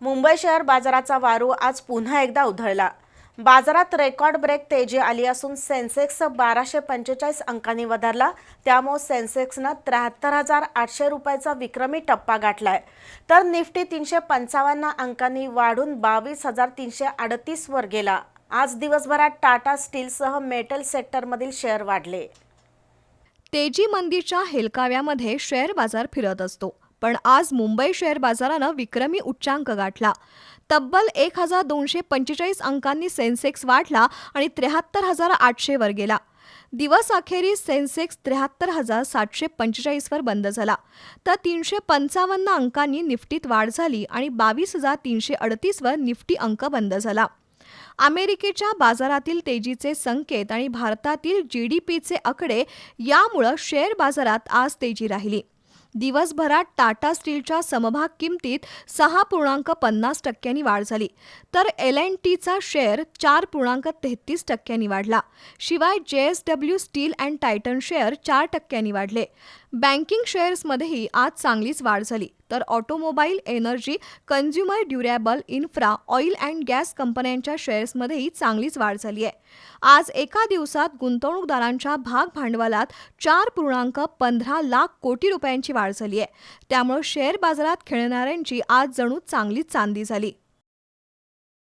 Mumbai share बाजाराचा वारू आज पुन्हा एकदा उधळला. बाजारात रेकॉर्ड ब्रेक तेजी आली असून सेन्सेक्स बाराशे पंचेचाळीस अंकांनी वधारला. त्यामुळे सेन्सेक्सनं त्र्याहत्तर हजार आठशे रुपयाचा विक्रमी टप्पा गाठलाय. तर निफ्टी तीनशे पंचावन्न अंकांनी वाढून बावीस हजार तीनशे अडतीस वर गेला. आज दिवसभरात टाटा स्टीलसह मेटल सेक्टरमधील शेअर वाढले. तेजी मंदीच्या हेलकाव्यामध्ये शेअर बाजार फिरत असतो. पण आज मुंबई शेअर बाजारानं विक्रमी उच्चांक गाठला. तब्बल एक हजार दोनशे पंचेचाळीस अंकांनी सेन्सेक्स वाढला आणि त्र्याहत्तर हजार आठशे वर गेला. दिवस अखेरीस सेन्सेक्स त्र्याहत्तर हजार सातशे पंचेचाळीसवर बंद झाला. तर तीनशे पंचावन्न अंकांनी निफ्टीत वाढ झाली आणि बावीस हजार तीनशे अडतीसवर निफ्टी अंक बंद झाला. अमेरिकेच्या बाजारातील तेजीचे संकेत आणि भारतातील जी डी पीचे आकडे यामुळं शेअर बाजारात आज तेजी राहिली. दिवसभरात टाटा स्टीलच्या समभाग किमतीत सहा पूर्णांक पन्नास टक्क्यांनी वाढ झाली. तर एल अँड टीचा शेअर चार पूर्णांक तेहतीस टक्क्यांनी वाढला. शिवाय J S W steel and Titan share चार टक्क्यांनी वाढले. बँकिंग शेअर्समध्येही आज चांगलीच वाढ झाली. तर automobile energy consumer durable infra oil and gas कंपन्यांच्या शेअर्समध्येही चांगलीच वाढ झाली आहे. आज एका दिवसात गुंतवणूकदारांच्या भाग भांडवलात चार पूर्णांक पंधरा लाख कोटी रुपयांची वाढ झाली आहे. त्यामुळे शेअर बाजारात खेळणाऱ्यांची आज जणू चांगलीच चांदी झाली.